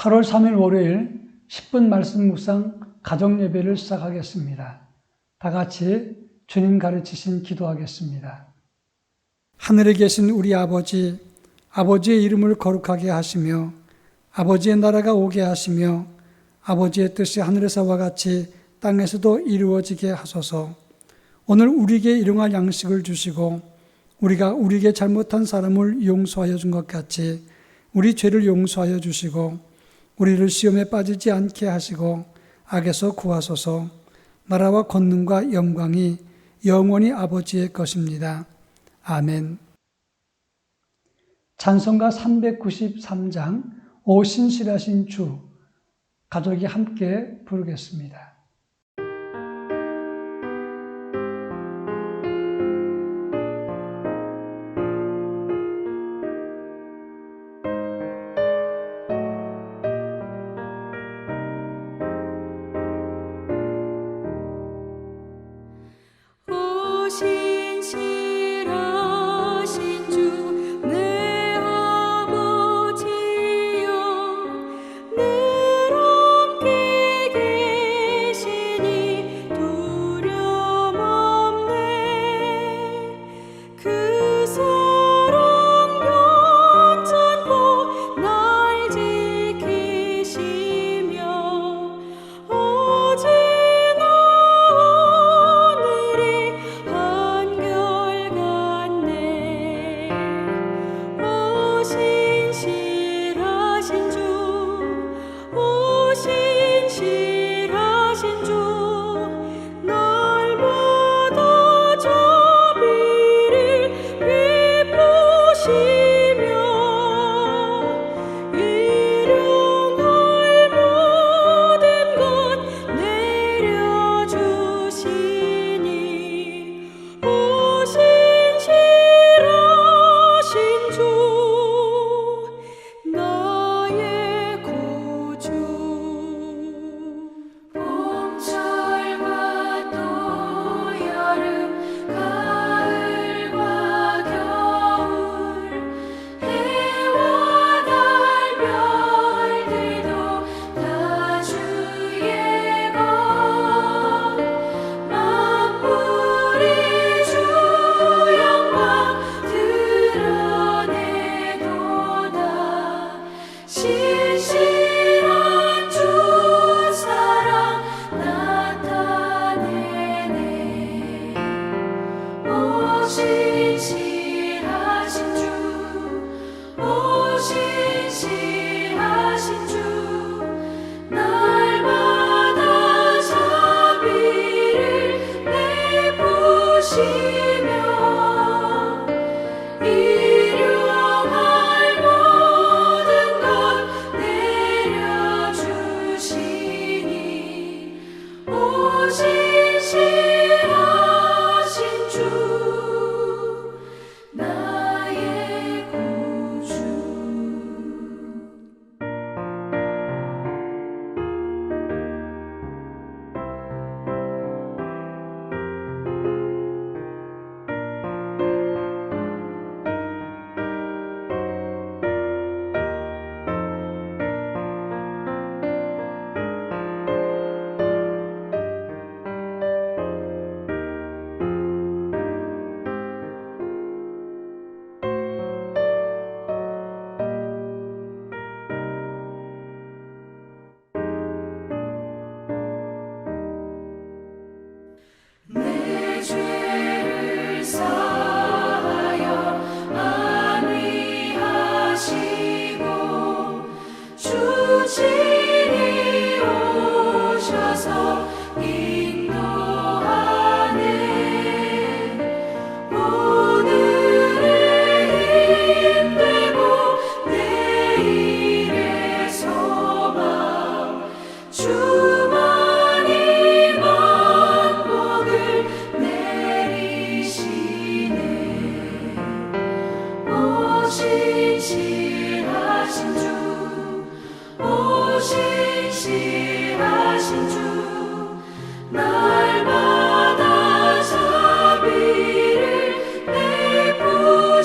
8월 3일 월요일 10분 말씀 묵상 가정 예배를 시작하겠습니다. 다 같이 주님 가르치신 기도하겠습니다. 하늘에 계신 우리 아버지, 아버지의 이름을 거룩하게 하시며 아버지의 나라가 오게 하시며 아버지의 뜻이 하늘에서와 같이 땅에서도 이루어지게 하소서. 오늘 우리에게 일용할 양식을 주시고 우리가 우리에게 잘못한 사람을 용서하여 준 것 같이 우리 죄를 용서하여 주시고 우리를 시험에 빠지지 않게 하시고 악에서 구하소서. 나라와 권능과 영광이 영원히 아버지의 것입니다. 아멘. 찬송가 393장 오 신실하신 주 가족이 함께 부르겠습니다.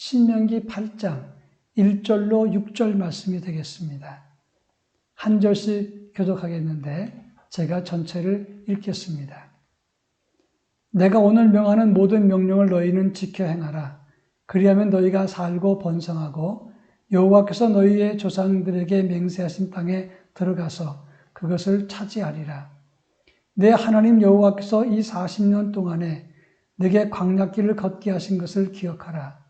신명기 8장 1절로 6절 말씀이 되겠습니다. 한 절씩 교독하겠는데 제가 전체를 읽겠습니다. 내가 오늘 명하는 모든 명령을 너희는 지켜 행하라. 그리하면 너희가 살고 번성하고 여호와께서 너희의 조상들에게 맹세하신 땅에 들어가서 그것을 차지하리라. 내 하나님 여호와께서 이 40년 동안에 내게 광약길을 걷게 하신 것을 기억하라.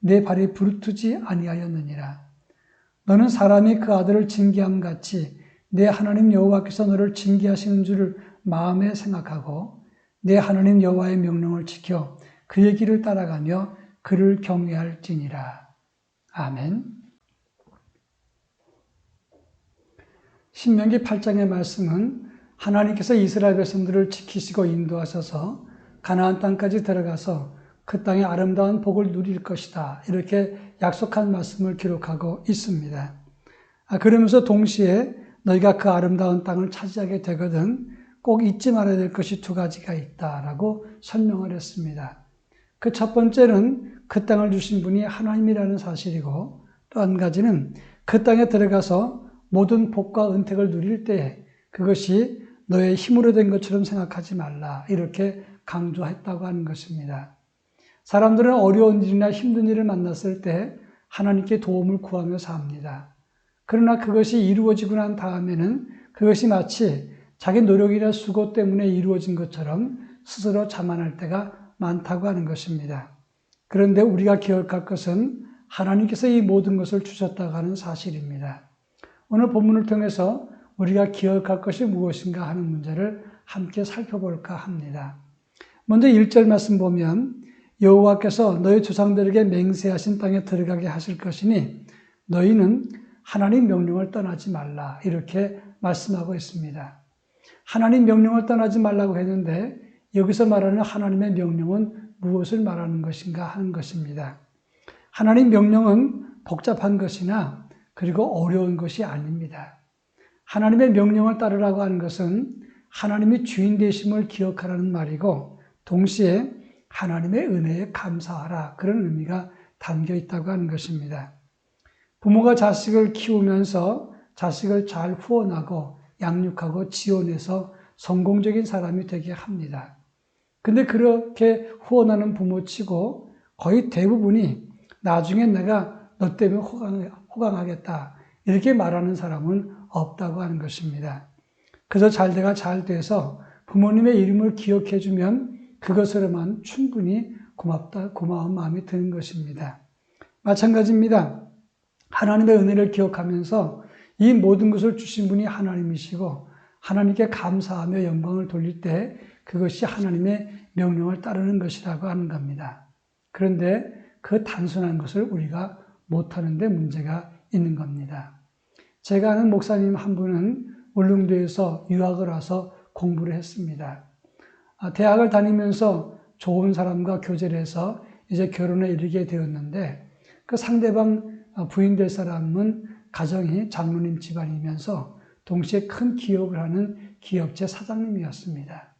내 발이 부르트지 아니하였느니라. 너는 사람이 그 아들을 징계함 같이 내 하나님 여호와께서 너를 징계하시는 줄을 마음에 생각하고 내 하나님 여호와의 명령을 지켜 그의 길을 따라가며 그를 경외할지니라. 아멘. 신명기 8장의 말씀은 하나님께서 이스라엘 백성들을 지키시고 인도하셔서 가나안 땅까지 들어가서 그 땅의 아름다운 복을 누릴 것이다. 이렇게 약속한 말씀을 기록하고 있습니다. 아, 그러면서 동시에 너희가 그 아름다운 땅을 차지하게 되거든 꼭 잊지 말아야 될 것이 두 가지가 있다라고 설명을 했습니다. 그 첫 번째는 그 땅을 주신 분이 하나님이라는 사실이고 또 한 가지는 그 땅에 들어가서 모든 복과 은택을 누릴 때 그것이 너의 힘으로 된 것처럼 생각하지 말라. 이렇게 강조했다고 하는 것입니다. 사람들은 어려운 일이나 힘든 일을 만났을 때 하나님께 도움을 구하며 삽니다. 그러나 그것이 이루어지고 난 다음에는 그것이 마치 자기 노력이나 수고 때문에 이루어진 것처럼 스스로 자만할 때가 많다고 하는 것입니다. 그런데 우리가 기억할 것은 하나님께서 이 모든 것을 주셨다고 하는 사실입니다. 오늘 본문을 통해서 우리가 기억할 것이 무엇인가 하는 문제를 함께 살펴볼까 합니다. 먼저 1절 말씀 보면 여호와께서 너희 조상들에게 맹세하신 땅에 들어가게 하실 것이니 너희는 하나님 명령을 떠나지 말라 이렇게 말씀하고 있습니다. 하나님 명령을 떠나지 말라고 했는데 여기서 말하는 하나님의 명령은 무엇을 말하는 것인가 하는 것입니다. 하나님 명령은 복잡한 것이나 그리고 어려운 것이 아닙니다. 하나님의 명령을 따르라고 하는 것은 하나님이 주인 되심을 기억하라는 말이고 동시에 하나님의 은혜에 감사하라 그런 의미가 담겨 있다고 하는 것입니다. 부모가 자식을 키우면서 자식을 잘 후원하고 양육하고 지원해서 성공적인 사람이 되게 합니다. 근데 그렇게 후원하는 부모치고 거의 대부분이 나중에 내가 너 때문에 호강, 호강하겠다 이렇게 말하는 사람은 없다고 하는 것입니다. 그래서 잘 돼가 잘 돼서 부모님의 이름을 기억해 주면 그것으로만 충분히 고맙다, 고마운 마음이 드는 것입니다. 마찬가지입니다. 하나님의 은혜를 기억하면서 이 모든 것을 주신 분이 하나님이시고 하나님께 감사하며 영광을 돌릴 때 그것이 하나님의 명령을 따르는 것이라고 하는 겁니다. 그런데 그 단순한 것을 우리가 못하는데 문제가 있는 겁니다. 제가 아는 목사님 한 분은 울릉도에서 유학을 와서 공부를 했습니다. 아, 대학을 다니면서 좋은 사람과 교제를 해서 이제 결혼에 이르게 되었는데 그 상대방 부인 될 사람은 가정이 장로님 집안이면서 동시에 큰 기업을 하는 기업체 사장님이었습니다.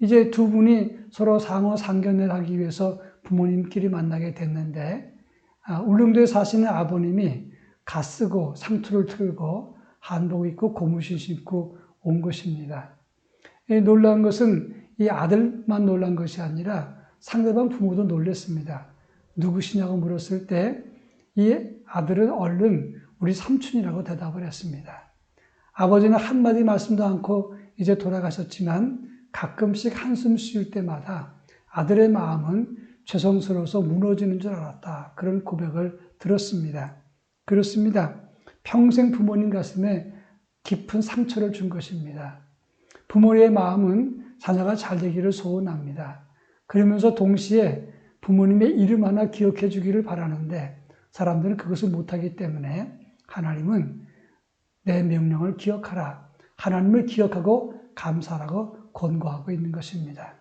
이제 두 분이 서로 상호 상견례를 하기 위해서 부모님끼리 만나게 됐는데 아, 울릉도에 사시는 아버님이 가쓰고 상투를 틀고 한복 입고 고무신 신고 온 것입니다. 놀란 것은 이 아들만 놀란 것이 아니라 상대방 부모도 놀랐습니다. 누구시냐고 물었을 때 이 아들은 얼른 우리 삼촌이라고 대답을 했습니다. 아버지는 한마디 말씀도 않고 이제 돌아가셨지만 가끔씩 한숨 쉴 때마다 아들의 마음은 죄송스러워서 무너지는 줄 알았다. 그런 고백을 들었습니다. 그렇습니다. 평생 부모님 가슴에 깊은 상처를 준 것입니다. 부모의 마음은 자녀가 잘 되기를 소원합니다. 그러면서 동시에 부모님의 이름 하나 기억해 주기를 바라는데 사람들은 그것을 못하기 때문에 하나님은 내 명령을 기억하라. 하나님을 기억하고 감사하라고 권고하고 있는 것입니다.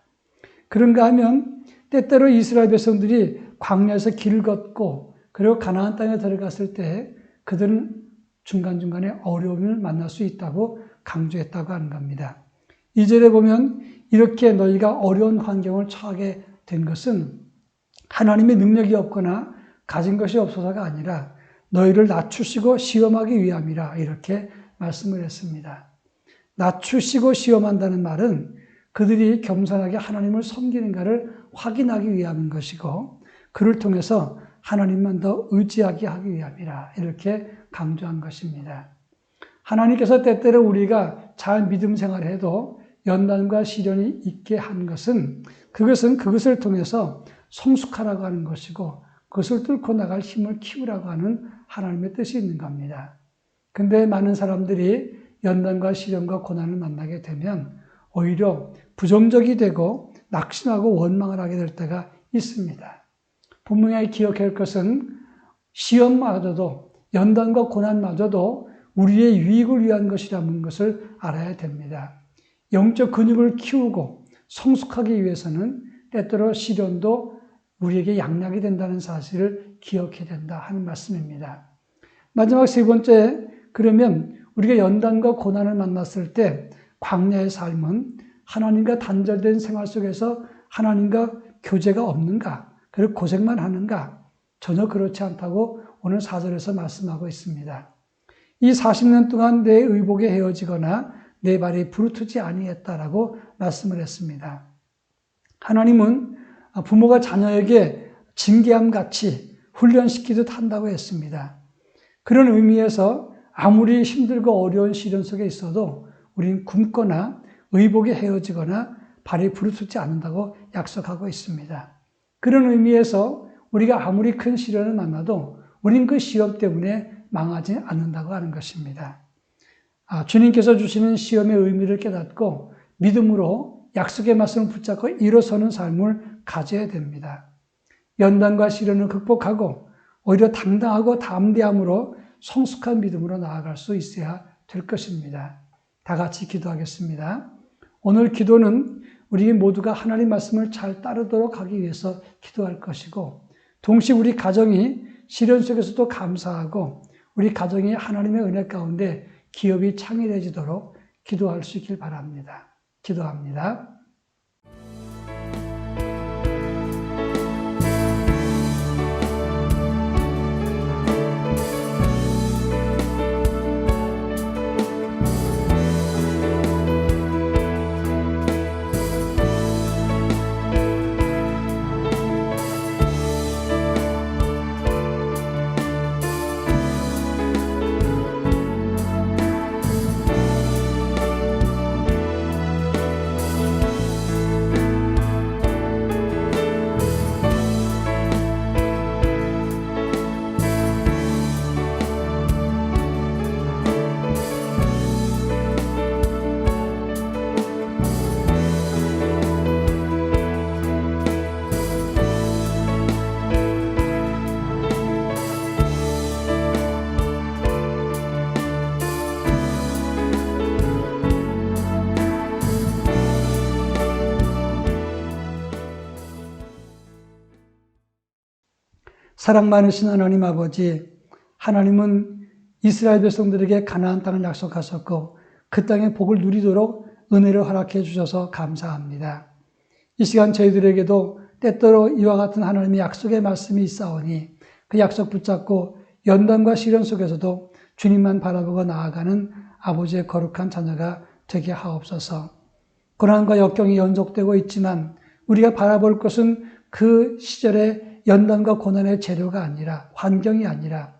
그런가 하면 때때로 이스라엘 백성들이 광야에서 길을 걷고 그리고 가나안 땅에 들어갔을 때 그들은 중간중간에 어려움을 만날 수 있다고 강조했다고 하는 겁니다. 이절에 보면 이렇게 너희가 어려운 환경을 처하게 된 것은 하나님의 능력이 없거나 가진 것이 없어서가 아니라 너희를 낮추시고 시험하기 위함이라 이렇게 말씀을 했습니다. 낮추시고 시험한다는 말은 그들이 겸손하게 하나님을 섬기는가를 확인하기 위함인 것이고 그를 통해서 하나님만 더 의지하게 하기 위함이라 이렇게 강조한 것입니다. 하나님께서 때때로 우리가 잘 믿음 생활을 해도 연단과 시련이 있게 한 것은 그것은 그것을 통해서 성숙하라고 하는 것이고 그것을 뚫고 나갈 힘을 키우라고 하는 하나님의 뜻이 있는 겁니다. 근데 많은 사람들이 연단과 시련과 고난을 만나게 되면 오히려 부정적이 되고 낙심하고 원망을 하게 될 때가 있습니다. 분명히 기억해야 할 것은 시험마저도 연단과 고난마저도 우리의 유익을 위한 것이라는 것을 알아야 됩니다. 영적 근육을 키우고 성숙하기 위해서는 때때로 시련도 우리에게 양락이 된다는 사실을 기억해야 된다 하는 말씀입니다. 마지막 세 번째, 그러면 우리가 연단과 고난을 만났을 때 광야의 삶은 하나님과 단절된 생활 속에서 하나님과 교제가 없는가? 그리고 고생만 하는가? 전혀 그렇지 않다고 오늘 4절에서 말씀하고 있습니다. 이 40년 동안 내 의복에 헤어지거나 내 발이 부르트지 아니했다라고 말씀을 했습니다. 하나님은 부모가 자녀에게 징계함 같이 훈련시키듯 한다고 했습니다. 그런 의미에서 아무리 힘들고 어려운 시련 속에 있어도 우리는 굶거나 의복에 헤어지거나 발이 부르트지 않는다고 약속하고 있습니다. 그런 의미에서 우리가 아무리 큰 시련을 만나도 우린 그 시험 때문에 망하지 않는다고 하는 것입니다. 아, 주님께서 주시는 시험의 의미를 깨닫고 믿음으로 약속의 말씀을 붙잡고 일어서는 삶을 가져야 됩니다. 연단과 시련을 극복하고 오히려 당당하고 담대함으로 성숙한 믿음으로 나아갈 수 있어야 될 것입니다. 다 같이 기도하겠습니다. 오늘 기도는 우리 모두가 하나님 말씀을 잘 따르도록 하기 위해서 기도할 것이고, 동시에 우리 가정이 시련 속에서도 감사하고, 우리 가정이 하나님의 은혜 가운데 기업이 창의해지도록 기도할 수 있길 바랍니다. 기도합니다. 사랑 많으신 하나님 아버지, 하나님은 이스라엘 백성들에게 가나안 땅을 약속하셨고 그 땅의 복을 누리도록 은혜를 허락해 주셔서 감사합니다. 이 시간 저희들에게도 때때로 이와 같은 하나님의 약속의 말씀이 있사오니 그 약속 붙잡고 연단과 시련 속에서도 주님만 바라보고 나아가는 아버지의 거룩한 자녀가 되게 하옵소서. 고난과 역경이 연속되고 있지만 우리가 바라볼 것은 그 시절의 연단과 고난의 재료가 아니라 환경이 아니라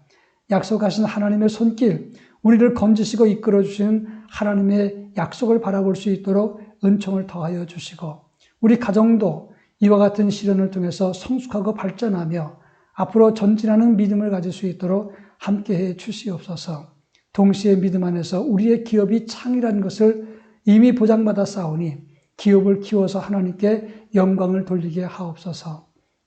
약속하신 하나님의 손길, 우리를 건지시고 이끌어 주시는 하나님의 약속을 바라볼 수 있도록 은총을 더하여 주시고 우리 가정도 이와 같은 시련을 통해서 성숙하고 발전하며 앞으로 전진하는 믿음을 가질 수 있도록 함께해 주시옵소서. 동시에 믿음 안에서 우리의 기업이 창이라는 것을 이미 보장받아 싸우니 기업을 키워서 하나님께 영광을 돌리게 하옵소서.